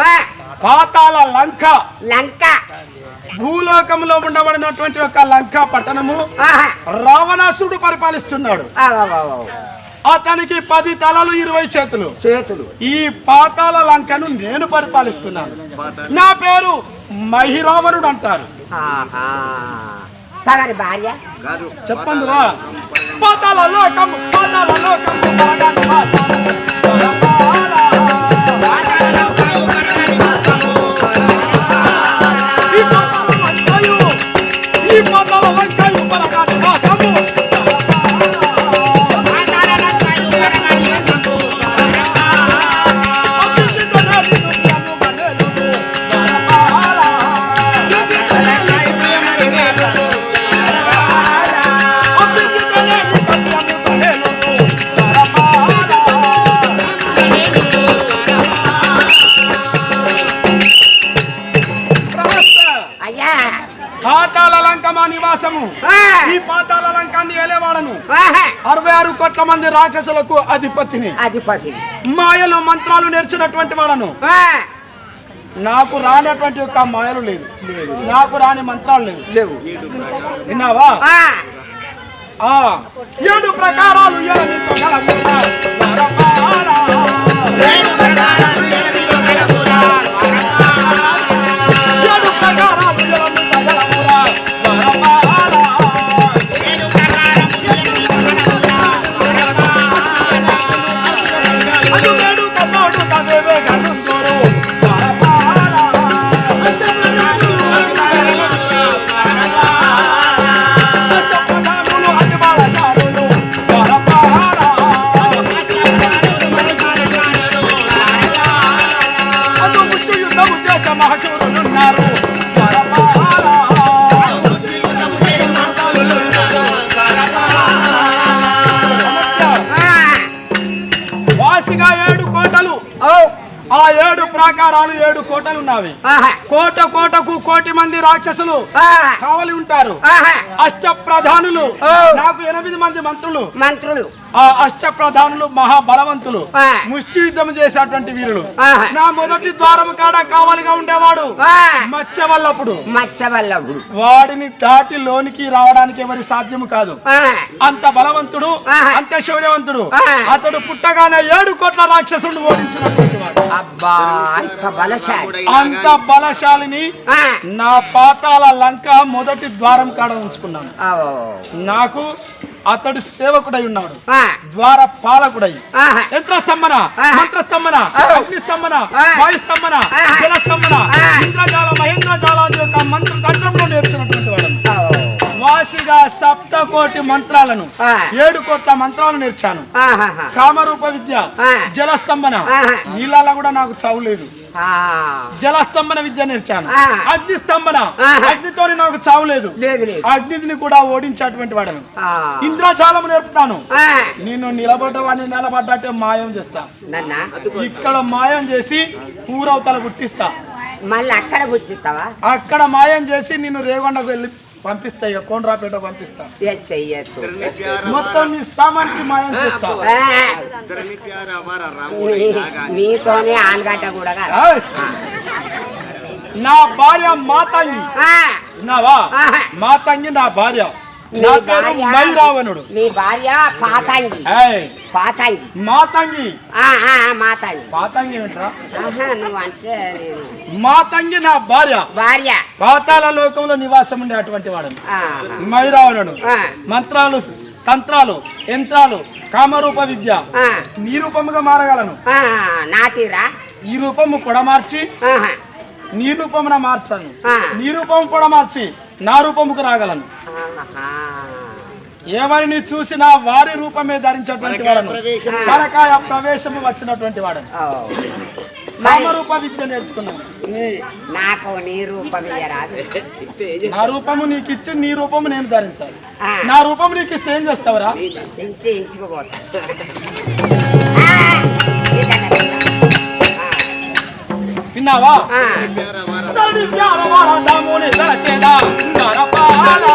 ఆ, పాతాళ లంక. లంక. భూలోకంలో ఉండబడినటువంటి ఒక లంక పట్టణము ఆహా. రావణాసురుడు పరిపాలిస్తున్నాడు. అతనికి పది తలలు ఇరవై చేతులు. చేతులు. ఈ పాతాళ లంకను నేను పరిపాలిస్తున్నాను. నా పేరు మహిరావణుడు అంటారు. భార్య? చెప్పండి రా. పాతాళ లోకం. పాతాళ లోకం మంది రాక్షసులకు అధిపతిని. అధిపతి మాయలు మంత్రాలు నేర్చినటువంటి వాడను ఆ, నాకు రానటువంటి యొక్క మాయలు లేదు. నాకు రాని మంత్రాలు లేవు. లేవు. విన్నావా? ఆ, ఆ. ఏడు ప్రకారాలు వాసిగా ఏడు కోటలు. ఆ ఏడు ప్రాకారాలు ఏడు కోటలు ఉన్నవి. కోట కోటకు కోటి మంది రాక్షసులు కావలి ఉంటారు. అష్ట ప్రధానులు. నాకు ఎనిమిది మంది మంత్రులు. మంత్రులు. ఆ అష్ట ప్రధానులు మహాబలవంతులు. ముష్టి యుద్ధం చేసేటువంటి వీరులు. నా మొదటి ద్వారం కాడ కావలిగా ఉండేవాడు. మచ్చవల్లప్పుడు మత్స్యవల్లభుడు. వాడిని దాటి లోనికి రావడానికి ఎవరి సాధ్యము కాదు. అంత బలవంతుడు. అంత శౌర్యవంతుడు. అతడు పుట్టగానే ఏడు కోట్ల రాక్షసుడు ఓడించినటువంటి వాడు. అంత బలశాలి. అంత బలశాలిని నా పాతాల లంక మొదటి ద్వారం కాడ ఉంచుకున్నాను. నాకు అతడు సేవకుడై ఉన్నాడు. ద్వార పాలకుడై. యంత్ర స్తంభన. మంత్ర స్తంభన. అగ్ని స్తంభన. వాయు స్తంభన. జల స్తంభన. ఇంద్రజాల మహేంద్రజాలాది యొక్క మంత్ర తంత్రంలో నేర్చుకున్నటువంటి వాడు వాసిగా సప్త కోటి మంత్రాలను. ఏడు కోట్ల మంత్రాలు నేర్చాను. కామరూప విద్య ఆ. జలస్తంభన ఆహా. నీళ్ళలో కూడా నాకు చావు లేదు ఆ, జలస్తంభన విద్య నేర్చాను. అగ్ని స్తంభన. ఆహా. అగ్నితోని నాకు చావు లేదు. అగ్నిని కూడా ఓడించేటువంటి వాడను. ఇంద్రజాలం నేర్పుతాను. నేను నిలబడ్డవాడిని నిలబడ్డట్టే మాయం చేస్తా. ఇక్కడ మాయం చేసి ఊరవతల గుట్టిస్తా. మళ్ళీ అక్కడ కూర్చుతావా అక్కడ మాయం చేసి నిన్ను రేగొండకు వెళ్ళి పంపిస్తా ఇక కోండ్రాపేట పంపిస్తా. మొత్తం సామాన్కి మాయం చేస్తా. నా భార్య మాతంగి. నావా మాతంగి నా భార్య. నీ నా పేరు మైరావణుడు నీ భార్య పాతంగి! పాతంగి. మాతంగి. మాతంగి. పాతంగి నువ్వు అంటే మాతంగి నా భార్య. భార్య. పాతాళ లోకంలో నివాసం ఉండే అటువంటి వాడు. మైరావణుడు మంత్రాలు తంత్రాలు యంత్రాలు కామరూప విద్య నీ రూపముగా మారగలను. ఆ, నాటిరా. ఈ రూపము కూడా మార్చి నీ రూపమున మార్చాను. నీ రూపము కూడా మార్చి నా రూపముకు రాగలను. ఎవరిని చూసినా వారి రూపమే ధరించేటువంటి వాడను. పరకాయ ప్రవేశము వచ్చినటువంటి వాడను. కామరూప విద్య నేర్చుకున్నాను. నాకు నీ రూపం ఇయ్యరాదు. నా రూపము నీకు ఇచ్చి నీ రూపము నేను ధరించాలి. నా రూపము నీకు ఇస్తే ఏం చేస్తావురా? பின்னாவா? தடி பியாரவாடா தாமோனி தரச்சேதா தரப்பாலா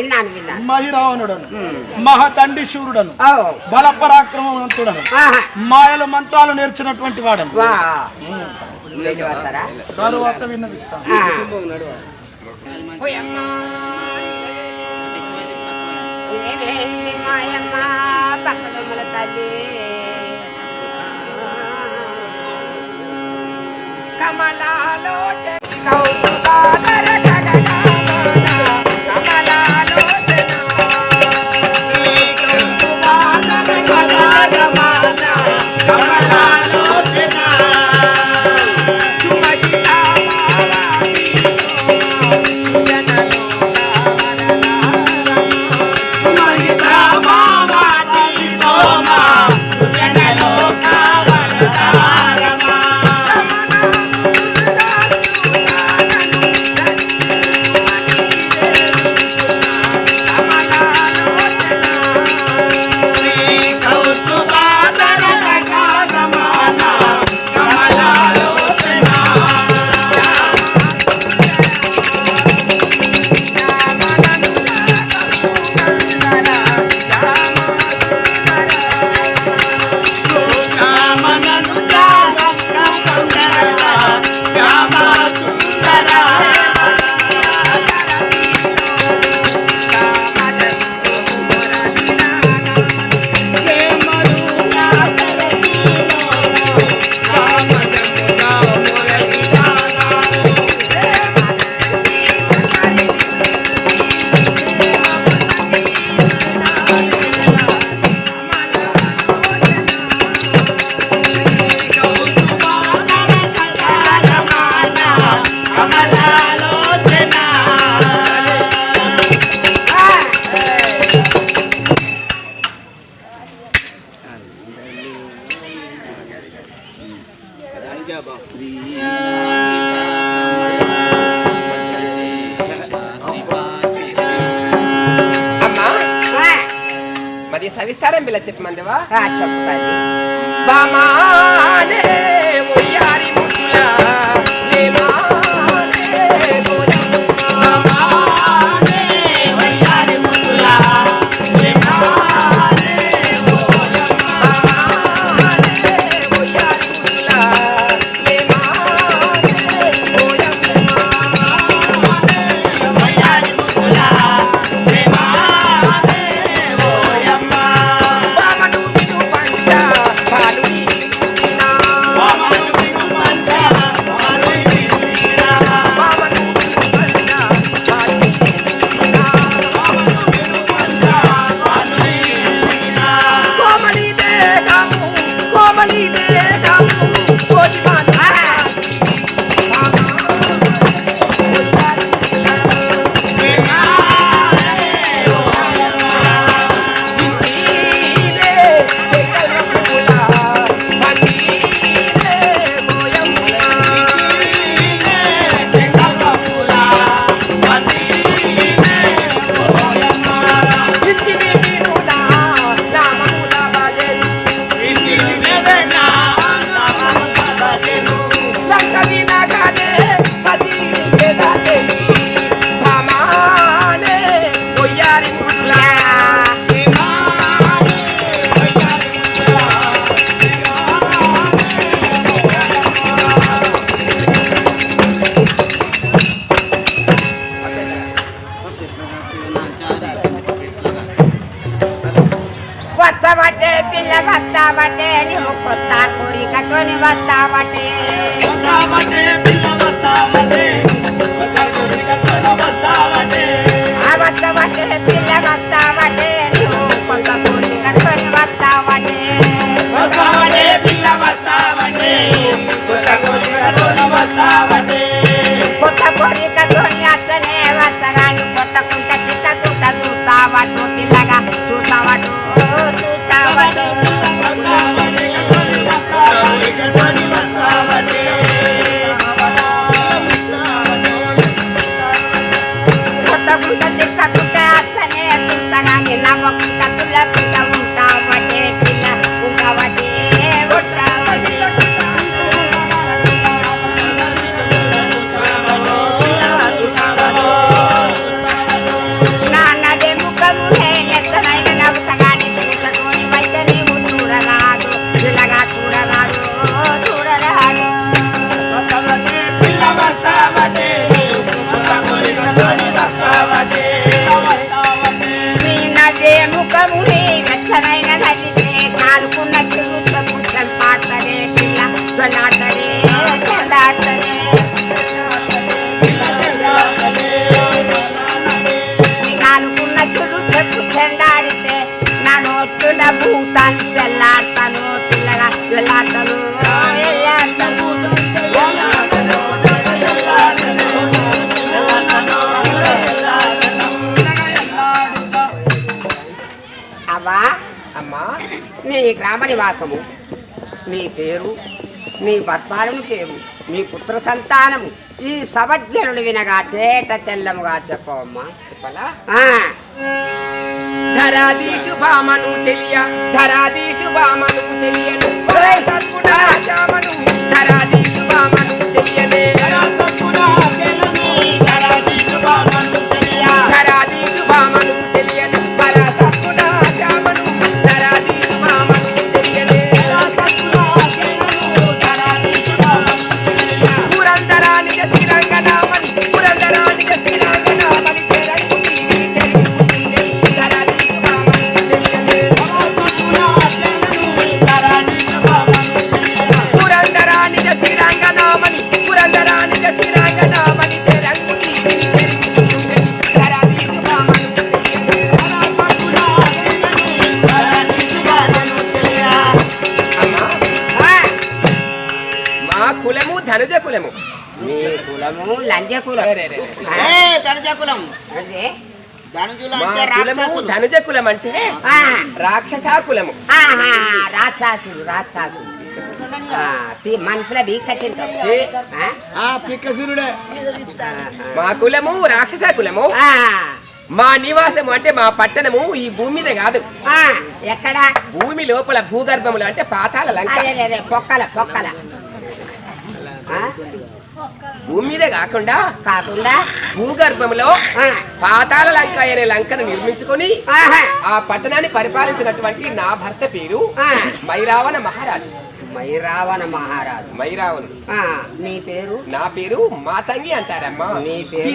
విన్నాను విన్నాను మహిరావణుడను ఉమ్. మహదండి శూరుడను బల పరాక్రమవంతుడను ఆహా. మాయలు మంత్రాలు నేర్చినటువంటి వాడను. వా. వెళ్ళి వస్తారా తరువాత విన్నవిస్తాను. తల్లి Bye. నీ గ్రామ నివాసము నీ పేరు నీ భర్తాలను పేరు నీ పుత్ర సంతానము. ఈ సవజ్ఞనుడు వినగా తేట తెల్లముగా చెప్పవమ్మా. చెప్పలా? ధరాదీషు భామను తెలియ ధరాదీషు భామను తెలియను. సద్గుణ ధనుజకులం. అంటే? రాక్షసులు. రాక్షసులు మనుషుల మా కులము రాక్షస కులము మా నివాసము అంటే మా పట్టణము ఈ భూమి మీద కాదు. ఎక్కడ? భూమి లోపల భూగర్భములు అంటే పాతాల లంక. పొక్కల పొక్కల. భూమి మీదే కాకుండా కాకుండా భూగర్భములో ఆ, పాతాల లంక అనే లంకను నిర్మించుకొని ఆ పట్టణాన్ని పరిపాలించినటువంటి నా భర్త పేరు. మైరావణ మహారాజు. మైరావణ మహారాజు. మైరావణుడు నీ పేరు? నా పేరు మాతంగి అంటారమ్మా. నీ పేరు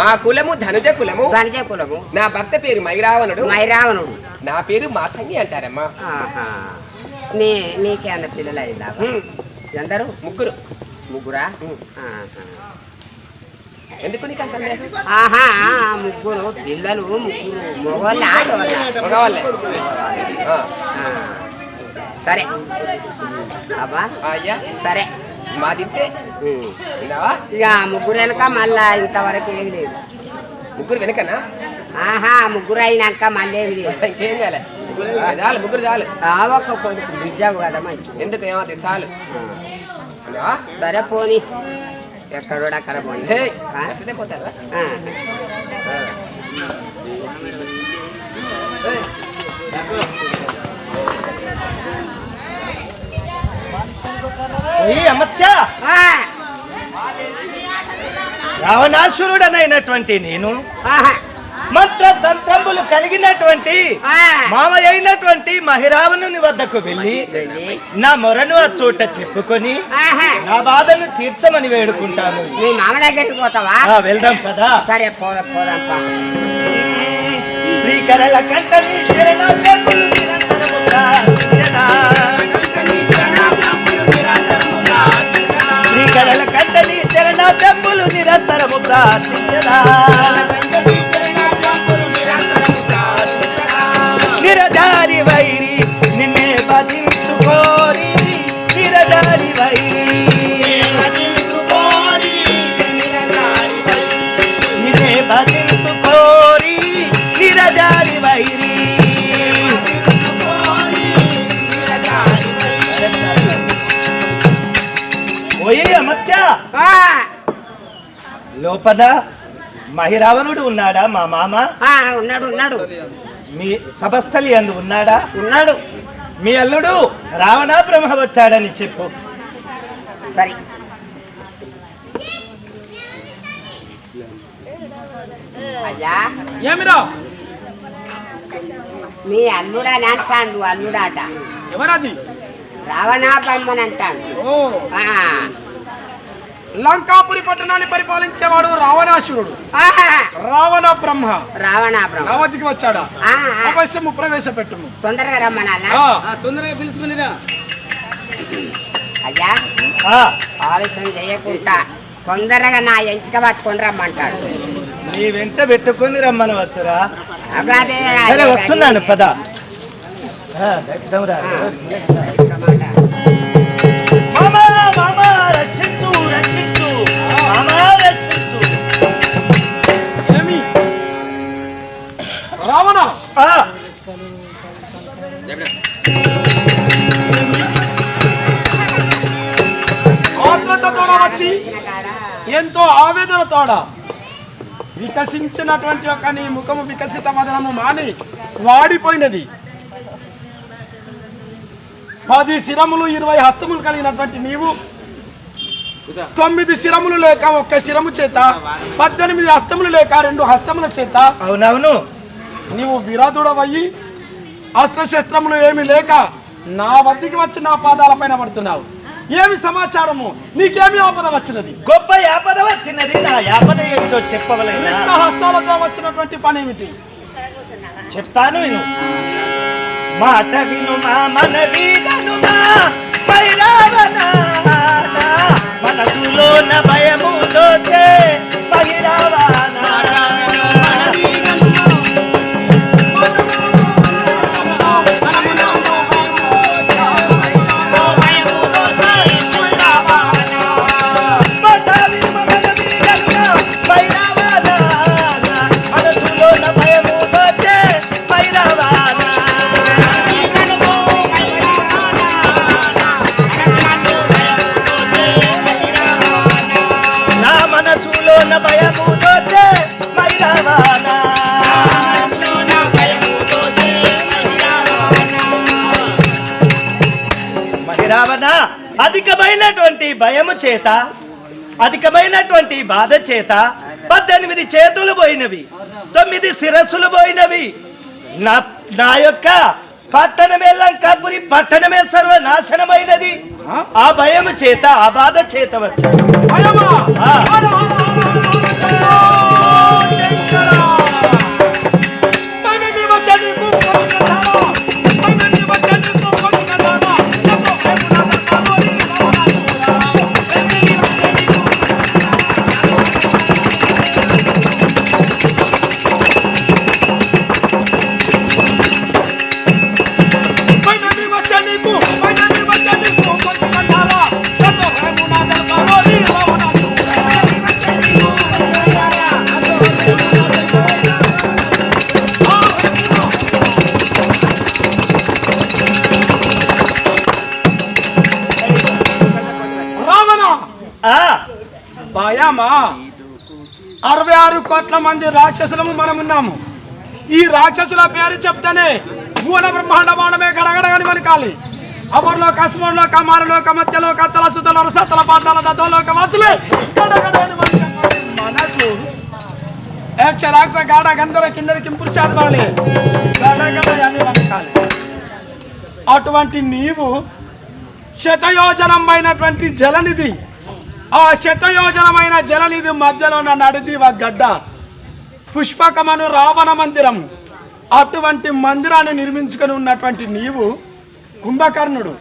మా కులము ధనుజ కులము. గణజ కులము. నా భర్త పేరు మైరావణుడు. మైరావణుడు. నా పేరు మాతంగి అంటారమ్మా. నీ నీకే అన్న పిల్లలు అయిందా హ్మ్, ఎందరు? ముగ్గురు. ముగ్గురా. ఎందుకు నీకు సందేహం? ఆహా ముగ్గురు పిల్లలు ముగ్గురు మగవాళ్ళే ఆ. సరే. అబ్బా అయ్యా. సరే. విన్నావా ఇక ముగ్గురు వెనక మళ్ళా ఇంతవరకు ఏమి లేదు. ముగ్గురు వెనకనా? ఆహా ముగ్గురు అయినాక మళ్ళీ ఏమి లేదు. ఇంకేం కాలే చాలు ముగ్గురు చాలు. ఒక్క కొడుకు బిడ్డవు కదా మంచి ఎందుకు ఏమవుతుంది చాలు. సరే పోని. ఎక్కడో అక్కడ పోని. పోతారా? ఆ. రావణాసురుడనైనటువంటి నేను. మంత్ర తంత్రములు కలిగినటువంటి ఆ. మామ అయినటువంటి మహిరావణుని వద్దకు వెళ్ళి. నా మొరను ఆ చోట చెప్పుకొని. నా బాధను తీర్చమని వేడుకుంటాను వెళ్దాం కదా సరే పోదాం కంఠని శరణార్థములు నిరంతరముగా నిత్యదా. నిరంతరము ప్రార్థించరా లోపల మహిరావణుడు ఉన్నాడా మా మామ? ఆ, ఉన్నాడు ఉన్నాడు. మీ సభస్థలి అందు ఉన్నాడా? ఉన్నాడు. మీ అల్లుడు రావణ బ్రహ్మ వచ్చాడని చెప్పు. సరే. ఏమిరా? మీ అల్లుడని అంటాడు అల్లుడాట. ఎవరది? రావణా బొమ్మని అంటాడు. లంకాపురి పట్టణాన్ని పరిపాలించేవాడు రావణాసురుడు. రావణ బ్రహ్మ. రావణా బ్రహ్మ. నవతికి వచ్చాడా. అవశ్యము ప్రవేశపెట్టుము తొందరగా రమ్మనాలా ఆ, తొందరగా పిలుచుకునిరా అయ్యా ఆ, ఆలస్యం చేయకుండా తొందరగా నా ఎంచిక పట్టుకొని రమ్మంటాడు. నీ వెంట పెట్టుకొని రమ్మని సరే వస్తున్నాను పద. ఆత్రతతో వచ్చి ఎంతో ఆవేదనతోడ వికసించినటువంటి యొక్క నీ ముఖము వికసిత వదనము మాని వాడిపోయినది. పది శిరములు ఇరవై హస్తములు కలిగినటువంటి నీవు తొమ్మిది శిరములు లేక ఒక్క శిరము చేత పద్దెనిమిది హస్తములు లేక రెండు హస్తముల చేత అవునవును. నీవు విరాధుడవయ్యి అస్త్రశస్త్రములు ఏమి లేక నా వద్దకి వచ్చి నా పాదాల పైన పడుతున్నావు. ఏమి సమాచారము? నీకేమి ఆపద వచ్చినది? గొప్ప యాపద వచ్చినది నా యాపద ఏమిటో చెప్పవలేనా నిన్న హస్తాలతో వచ్చినటువంటి పని ఏమిటి చెప్తాను విను. మాట విను మా మన వీడను మా పైరావణ మనసులోన భయము దోచే పైరావణ అధికమైనటువంటి భయము చేత అధికమైనటువంటి బాధ చేత పద్దెనిమిది చేతులు పోయినవి తొమ్మిది శిరస్సులు పోయినవి. నా నా యొక్క పట్టణమే లంకాపురి పట్టణమే సర్వనాశనమైనది. ఆ భయము చేత ఆ బాధ చేత వచ్చాడు కోట్ల మంది రాక్షసులము మనం ఉన్నాము ఈ రాక్షసుల పేరు చెప్తేనే భూన బ్రహ్మాండ బాణమే గడగడగని మనకాలి అమరులో కస్మర్లో కమారులో కమత్యలో కత్తల సుతల రసతల పాతాల దద్దలో కమతులే గడగడని వనకాలి. మనసు అక్షరాక్ష గాఢ గంధర కిందరికి పురుషాది వాళ్ళే గడగడ అని అటువంటి నీవు శతయోజనమైనటువంటి జలనిధి. ఆ శతయోజనమైన జలనిధి మధ్యలో నడిది నడిదివ గడ్డ. పుష్పకమను రావణ మందిరం. అటువంటి మందిరాన్ని నిర్మించుకొని ఉన్నటువంటి నీవు కుంభకర్ణుడు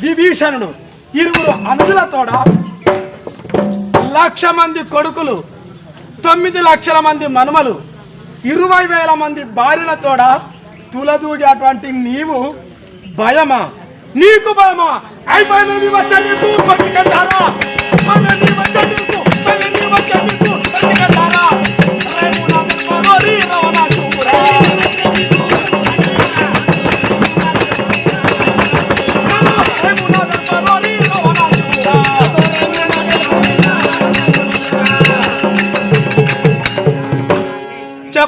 విభీషణుడు ఇరువురు అనుజులతోడ లక్ష మంది కొడుకులు తొమ్మిది లక్షల మంది మనుమలు ఇరవై వేల మంది భార్యలతోడ తులదూగేటువంటి నీవు భయమా? నీకు భయమా? అయిపోయిన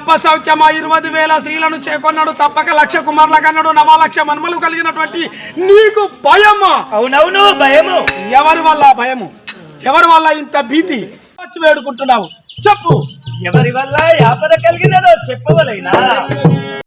చెప్ప సౌఖ్యమా ఇరవై వేల స్త్రీలను చేకొన్నాడు. తప్పక లక్ష కుమారుల కన్నాడు నవ లక్ష మన్మలు కలిగినటువంటి నీకు భయమా. అవునవును భయము. ఎవరి వల్ల భయము? ఎవరి వల్ల ఇంత భీతి? వచ్చి వేడుకుంటున్నావు. చెప్పు. ఎవరి వల్ల ఆపద కలిగినదో చెప్పవలైనా?